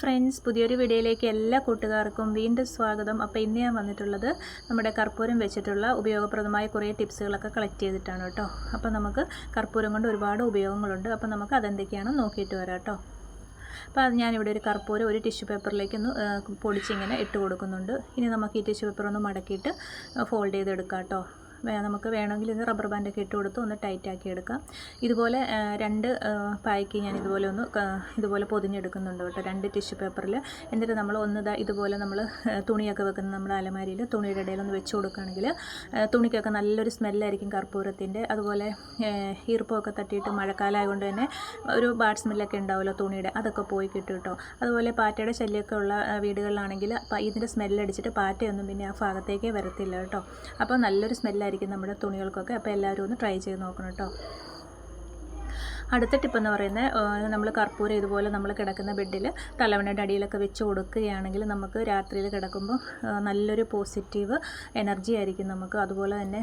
Friends പുതിയൊരു വീഡിയോയിലേക്ക് എല്ലാ കൂട്ടുകാർക്കും വീണ്ടും സ്വാഗതം. അപ്പോൾ ഇന്ന് ഞാൻ വന്നിട്ടുള്ളത് നമ്മുടെ കർപ്പൂരം വെച്ചിട്ടുള്ള ഉപയോഗപ്രദമായ കുറേ ടിപ്സുകളൊക്കെ കളക്ട് ചെയ്തിട്ടാണ് കേട്ടോ. അപ്പോൾ നമുക്ക് കർപ്പൂരം കൊണ്ട് ഒരുപാട് ഉപയോഗങ്ങളുണ്ട്. അപ്പോൾ നമുക്ക് അതെന്തൊക്കെയാണെന്ന് നോക്കിയിട്ട് വരാം കേട്ടോ. അപ്പോൾ ഞാനിവിടെ ഒരു കർപ്പൂരം ഒരു ടിഷ്യൂ പേപ്പറിലേക്ക് ഒന്ന് പൊടിച്ചിങ്ങനെ ഇട്ട് കൊടുക്കുന്നുണ്ട്. ഇനി നമുക്ക് ഈ ടിഷ്യൂ പേപ്പർ ഒന്ന് മടക്കിയിട്ട് ഫോൾഡ് ചെയ്തെടുക്കാം കേട്ടോ. നമുക്ക് വേണമെങ്കിൽ ഇത് റബ്ബർ ബാൻഡൊക്കെ ഇട്ട് കൊടുത്ത് ഒന്ന് ടൈറ്റ് ആക്കി എടുക്കാം. ഇതുപോലെ രണ്ട് പായ്ക്ക് ഞാൻ ഇതുപോലെ ഒന്ന് ഇതുപോലെ പൊതിഞ്ഞെടുക്കുന്നുണ്ട് കേട്ടോ. രണ്ട് ടിഷ്യൂ പേപ്പറിൽ എന്നിട്ട് നമ്മൾ ഒന്ന് ഇതാ ഇതുപോലെ നമ്മൾ തുണിയൊക്കെ വെക്കുന്ന നമ്മുടെ അലമാരിയിൽ തുണിയുടെ ഇടയിൽ ഒന്ന് വെച്ച് കൊടുക്കുകയാണെങ്കിൽ തുണിക്കൊക്കെ നല്ലൊരു സ്മെല്ലായിരിക്കും കർപ്പൂരത്തിന്റെ. അതുപോലെ ഈർപ്പമൊക്കെ തട്ടിയിട്ട് മഴക്കാലം ആയതുകൊണ്ട് തന്നെ ഒരു ബാഡ് സ്മെല്ലൊക്കെ ഉണ്ടാവുമല്ലോ തുണിയുടെ. അതൊക്കെ പോയി കിട്ടും കേട്ടോ. അതുപോലെ പാറ്റയുടെ ശല്യമൊക്കെ ഉള്ള വീടുകളിലാണെങ്കിൽ ഇതിന്റെ സ്മെല്ലടിച്ചിട്ട് പാറ്റയൊന്നും പിന്നെ ആ ഭാഗത്തേക്കേ വരത്തില്ല കേട്ടോ. അപ്പോൾ നല്ലൊരു സ്മെല്ലായിരിക്കും നമ്മുടെ തുണികൾക്കൊക്കെ അപ്പോൾ എല്ലാവരും ഒന്ന് ട്രൈ ചെയ്ത് നോക്കണം കേട്ടോ. അടുത്ത ടിപ്പെന്ന് പറയുന്നത് നമ്മൾ കർപ്പൂരം ഇതുപോലെ നമ്മൾ കിടക്കുന്ന ബെഡിൽ തലവണയുടെ അടിയിലൊക്കെ വെച്ച് കൊടുക്കുകയാണെങ്കിൽ നമുക്ക് രാത്രിയിൽ കിടക്കുമ്പോൾ നല്ലൊരു പോസിറ്റീവ് എനർജി ആയിരിക്കും നമുക്ക്. അതുപോലെ തന്നെ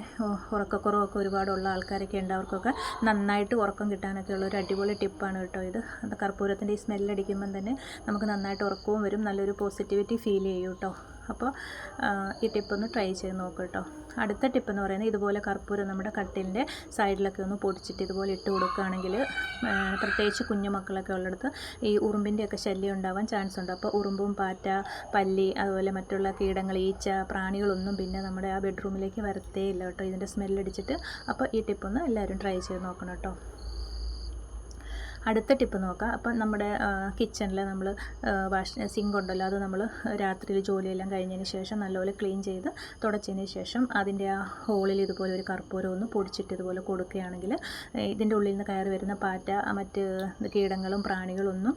ഉറക്കക്കുറവൊക്കെ ഒരുപാടുള്ള ആൾക്കാരൊക്കെ ഉണ്ട്. അവർക്കൊക്കെ നന്നായിട്ട് ഉറക്കം കിട്ടാനൊക്കെ ഉള്ള ഒരു അടിപൊളി ടിപ്പാണ് കേട്ടോ ഇത്. കർപ്പൂരത്തിന്റെ ഈ സ്മെല്ലടിക്കുമ്പം തന്നെ നമുക്ക് നന്നായിട്ട് ഉറക്കവും വരും നല്ലൊരു പോസിറ്റിവിറ്റി ഫീൽ ചെയ്യും കേട്ടോ. അപ്പോൾ ഈ ടിപ്പ് ഒന്ന് ട്രൈ ചെയ്ത് നോക്കുക കേട്ടോ അടുത്ത ടിപ്പ് എന്ന് പറയുന്നത് ഇതുപോലെ കർപ്പൂരം നമ്മുടെ കട്ടിലിന്റെ സൈഡിലൊക്കെ ഒന്ന് പൊടിച്ചിട്ട് ഇതുപോലെ ഇട്ട് കൊടുക്കുകയാണെങ്കിൽ പ്രത്യേകിച്ച് കുഞ്ഞു മക്കളൊക്കെ ഉള്ളിടത്ത് ഈ ഉറുമ്പിന്റെയൊക്കെ ശല്യം ഉണ്ടാവാൻ ചാൻസ് ഉണ്ട്. അപ്പോൾ ഉറുമ്പും പാറ്റ പല്ലി അതുപോലെ മറ്റുള്ള കീടങ്ങൾ ഈച്ച പ്രാണികളൊന്നും പിന്നെ നമ്മുടെ ആ ബെഡ്റൂമിലേക്ക് വരത്തേ ഇല്ല കേട്ടോ ഇതിന്റെ സ്മെല്ലടിച്ചിട്ട് അപ്പോൾ ഈ ടിപ്പൊന്ന് എല്ലാവരും ട്രൈ ചെയ്ത് നോക്കണം കേട്ടോ അടുത്ത ടിപ്പ് നോക്കാം. അപ്പം നമ്മുടെ കിച്ചണിൽ നമ്മൾ വാഷ് സിങ്ക് ഉണ്ടല്ലോ അത് നമ്മൾ രാത്രിയിൽ ജോലിയെല്ലാം കഴിഞ്ഞതിന് ശേഷം നല്ലപോലെ ക്ലീൻ ചെയ്ത് തുടച്ചതിന് ശേഷം അതിന്റെ ആ ഹോളിൽ ഇതുപോലെ ഒരു കർപ്പൂരം ഒന്ന് പൊടിച്ചിട്ട് ഇതുപോലെ കൊടുക്കുകയാണെങ്കിൽ ഇതിന്റെ ഉള്ളിൽ നിന്ന് കയറി വരുന്ന പാറ്റ മറ്റ് കീടങ്ങളും പ്രാണികളൊന്നും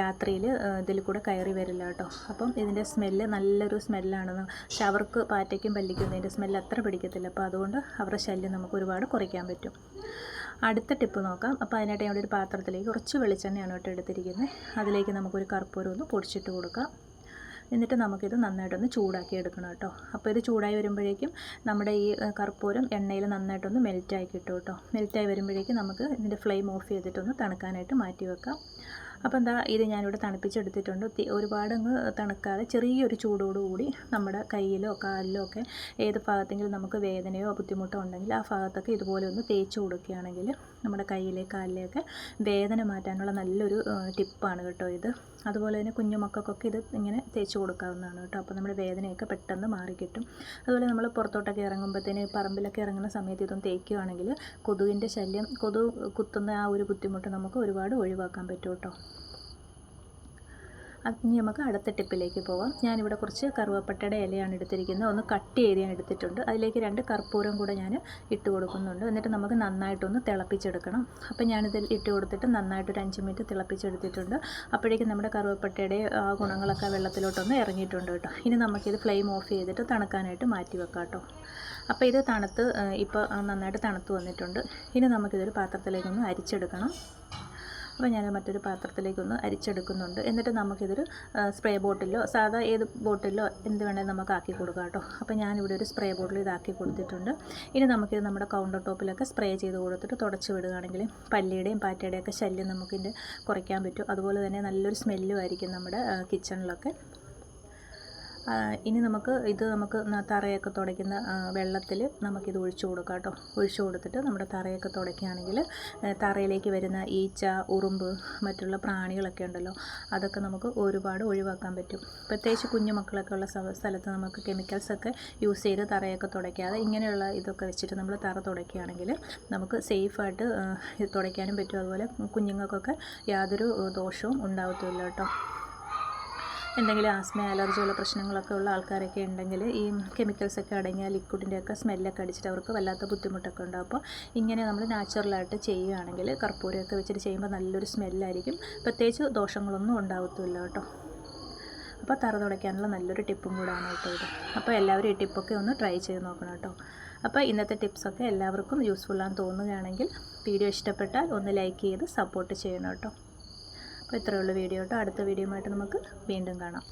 രാത്രിയിൽ ഇതിൽ കൂടെ കയറി വരില്ല കേട്ടോ. അപ്പം ഇതിന്റെ സ്മെല്ല് നല്ലൊരു സ്മെല്ലാണ് പക്ഷെ അവർക്ക് പാറ്റയ്ക്കും പല്ലിക്കും ഇതിന്റെ സ്മെല്ല് അത്ര പിടിക്കത്തില്ല. അപ്പോൾ അതുകൊണ്ട് അവരുടെ ശല്യം നമുക്ക് ഒരുപാട് കുറയ്ക്കാൻ പറ്റും. അടുത്ത ടിപ്പ് നോക്കാം. അപ്പോൾ അതിനായിട്ട് ഞാൻ ഒരു പാത്രത്തിലേക്ക് കുറച്ച് വെളിച്ചെണ്ണയാണ് കേട്ടോ എടുത്തിരിക്കുന്നത്. അതിലേക്ക് നമുക്കൊരു കർപ്പൂരം ഒന്ന് പൊടിച്ചിട്ട് കൊടുക്കാം. എന്നിട്ട് നമുക്കിത് നന്നായിട്ടൊന്ന് ചൂടാക്കി എടുക്കണം കേട്ടോ. അപ്പോൾ ഇത് ചൂടായി വരുമ്പോഴേക്കും നമ്മുടെ ഈ കർപ്പൂരം എണ്ണയിൽ നന്നായിട്ടൊന്ന് മെൽറ്റായി കിട്ടും കേട്ടോ. മെൽറ്റായി വരുമ്പോഴേക്കും നമുക്ക് ഇതിന്റെ ഫ്ലെയിം ഓഫ് ചെയ്തിട്ടൊന്ന് തണുക്കാനായിട്ട് മാറ്റി വെക്കാം. അപ്പോൾ എന്താ ഇത് ഞാനിവിടെ തണുപ്പിച്ചെടുത്തിട്ടുണ്ട്. ഒരുപാട് അങ്ങ് തണുക്കാതെ ചെറിയൊരു ചൂടോടുകൂടി നമ്മുടെ കയ്യിലോ കാലിലോ ഒക്കെ ഏത് ഭാഗത്തെങ്കിലും നമുക്ക് വേദനയോ ബുദ്ധിമുട്ടോ ഉണ്ടെങ്കിൽ ആ ഭാഗത്തൊക്കെ ഇതുപോലെ ഒന്ന് തേച്ച് കൊടുക്കുകയാണെങ്കിൽ നമ്മുടെ കയ്യിലെ കാലിലെയൊക്കെ വേദന മാറ്റാനുള്ള നല്ലൊരു ടിപ്പാണ് കേട്ടോ ഇത്. അതുപോലെ തന്നെ കുഞ്ഞു മക്കൾക്കൊക്കെ ഇത് ഇങ്ങനെ തേച്ച് കൊടുക്കാവുന്നതാണ് കേട്ടോ. അപ്പോൾ നമ്മുടെ വേദനയൊക്കെ പെട്ടെന്ന് മാറിക്കിട്ടും അതുപോലെ നമ്മൾ പുറത്തോട്ടൊക്കെ ഇറങ്ങുമ്പോഴത്തേന് പറമ്പിലൊക്കെ ഇറങ്ങുന്ന സമയത്ത് ഇതൊന്നും തേക്കുകയാണെങ്കിൽ കൊതുകിന്റെ ശല്യം കൊതു കുത്തുന്ന ആ ഒരു ബുദ്ധിമുട്ട് നമുക്ക് ഒരുപാട് ഒഴിവാക്കാൻ പറ്റും കേട്ടോ. ഇനി നമുക്ക് അടുത്ത ടിപ്പിലേക്ക് പോവാം. ഞാനിവിടെ കുറച്ച് കറുവപ്പട്ടയുടെ ഇലയാണ് എടുത്തിരിക്കുന്നത്. ഒന്ന് കട്ട് ചെയ്ത് ഞാൻ എടുത്തിട്ടുണ്ട്. അതിലേക്ക് രണ്ട് കർപ്പൂരം കൂടെ ഞാൻ ഇട്ട് കൊടുക്കുന്നുണ്ട്. എന്നിട്ട് നമുക്ക് നന്നായിട്ടൊന്ന് തിളപ്പിച്ചെടുക്കണം. അപ്പോൾ ഞാനിതിൽ ഇട്ട് കൊടുത്തിട്ട് നന്നായിട്ട് ഒരു അഞ്ച് മിനിറ്റ് തിളപ്പിച്ചെടുത്തിട്ടുണ്ട്. അപ്പോഴേക്കും നമ്മുടെ കറുവപ്പട്ടയുടെ ഗുണങ്ങളൊക്കെ വെള്ളത്തിലോട്ടൊന്ന് ഇറങ്ങിയിട്ടുണ്ട് കേട്ടോ. ഇനി നമുക്കിത് ഫ്ലെയിം ഓഫ് ചെയ്തിട്ട് തണുക്കാനായിട്ട് മാറ്റി വെക്കാം കേട്ടോ. അപ്പോൾ ഇത് തണുത്ത് ഇപ്പോൾ നന്നായിട്ട് തണുത്ത് വന്നിട്ടുണ്ട്. ഇനി നമുക്കിതൊരു പാത്രത്തിലേക്കൊന്ന് അരിച്ചെടുക്കണം. അപ്പോൾ ഞാൻ മറ്റൊരു പാത്രത്തിലേക്കൊന്ന് അരിച്ചെടുക്കുന്നുണ്ട്. എന്നിട്ട് നമുക്കിതൊരു സ്പ്രേ ബോട്ടിലോ സാധാ ഏത് ബോട്ടിലോ എന്ത് വേണേലും നമുക്ക് ആക്കി കൊടുക്കാം കേട്ടോ. അപ്പോൾ ഞാനിവിടെ ഒരു സ്പ്രേ ബോട്ടിൽ ഇതാക്കി കൊടുത്തിട്ടുണ്ട്. ഇനി നമുക്കിത് നമ്മുടെ കൗണ്ടർ ടോപ്പിലൊക്കെ സ്പ്രേ ചെയ്ത് കൊടുത്തിട്ട് തുടച്ച് വിടുകയാണെങ്കിൽ പല്ലിയുടെയും പാറ്റയുടെയും ഒക്കെ ശല്യം നമുക്കിന്റെ കുറയ്ക്കാൻ പറ്റും. അതുപോലെ തന്നെ നല്ലൊരു സ്മെല്ലും ആയിരിക്കും നമ്മുടെ കിച്ചണിലൊക്കെ ഇനി നമുക്ക് ഇത് നമുക്ക് തറയൊക്കെ തുടയ്ക്കുന്ന വെള്ളത്തിൽ നമുക്കിത് ഒഴിച്ചു കൊടുക്കാം കേട്ടോ. ഒഴിച്ചു കൊടുത്തിട്ട് നമ്മുടെ തറയൊക്കെ തുടയ്ക്കുകയാണെങ്കിൽ തറയിലേക്ക് വരുന്ന ഈച്ച ഉറുമ്പ് മറ്റുള്ള പ്രാണികളൊക്കെ ഉണ്ടല്ലോ അതൊക്കെ നമുക്ക് ഒരുപാട് ഒഴിവാക്കാൻ പറ്റും. പ്രത്യേകിച്ച് കുഞ്ഞു മക്കളൊക്കെ ഉള്ള സ്ഥ- സ്ഥലത്ത് നമുക്ക് കെമിക്കൽസൊക്കെ യൂസ് ചെയ്ത് തറയൊക്കെ തുടയ്ക്കാതെ ഇങ്ങനെയുള്ള ഇതൊക്കെ വെച്ചിട്ട് നമ്മൾ തറ തുടയ്ക്കുകയാണെങ്കിൽ നമുക്ക് സേഫായിട്ട് തുടയ്ക്കാനും പറ്റും. അതുപോലെ കുഞ്ഞുങ്ങൾക്കൊക്കെ യാതൊരു ദോഷവും ഉണ്ടാകത്തില്ല കേട്ടോ. എന്തെങ്കിലും ആസ്മ അലർജിയുള്ള പ്രശ്നങ്ങളൊക്കെ ഉള്ള ആൾക്കാരൊക്കെ ഉണ്ടെങ്കിൽ ഈ കെമിക്കൽസ് ഒക്കെ അടങ്ങിയ ലിക്വിഡിന്റെ ഒക്കെ സ്മെല്ലൊക്കെ അടിച്ചിട്ട് അവർക്ക് വല്ലാത്ത ബുദ്ധിമുട്ടൊക്കെ ഉണ്ടാവും. അപ്പോൾ ഇങ്ങനെ നമ്മൾ നാച്ചുറലായിട്ട് ചെയ്യുകയാണെങ്കിൽ കർപ്പൂരമൊക്കെ വെച്ചിട്ട് ചെയ്യുമ്പോൾ നല്ലൊരു സ്മെല്ലായിരിക്കും പ്രത്യേകിച്ച് ദോഷങ്ങളൊന്നും ഉണ്ടാകത്തുമില്ല കേട്ടോ. അപ്പോൾ തറ തുടയ്ക്കാനുള്ള നല്ലൊരു ടിപ്പും കൂടാണ് കേട്ടോ ഇത്. അപ്പോൾ എല്ലാവരും ഈ ടിപ്പൊക്കെ ഒന്ന് ട്രൈ ചെയ്ത് നോക്കണം കേട്ടോ. അപ്പോൾ ഇന്നത്തെ ടിപ്സൊക്കെ എല്ലാവർക്കും യൂസ്ഫുള്ളാന്ന് തോന്നുകയാണെങ്കിൽ വീഡിയോ ഇഷ്ടപ്പെട്ടാൽ ഒന്ന് ലൈക്ക് ചെയ്ത് സപ്പോർട്ട് ചെയ്യണം കേട്ടോ. അപ്പോൾ ഇത്രയുള്ള വീഡിയോ കേട്ടോ. അടുത്ത വീഡിയോയുമായിട്ട് നമുക്ക് വീണ്ടും കാണാം.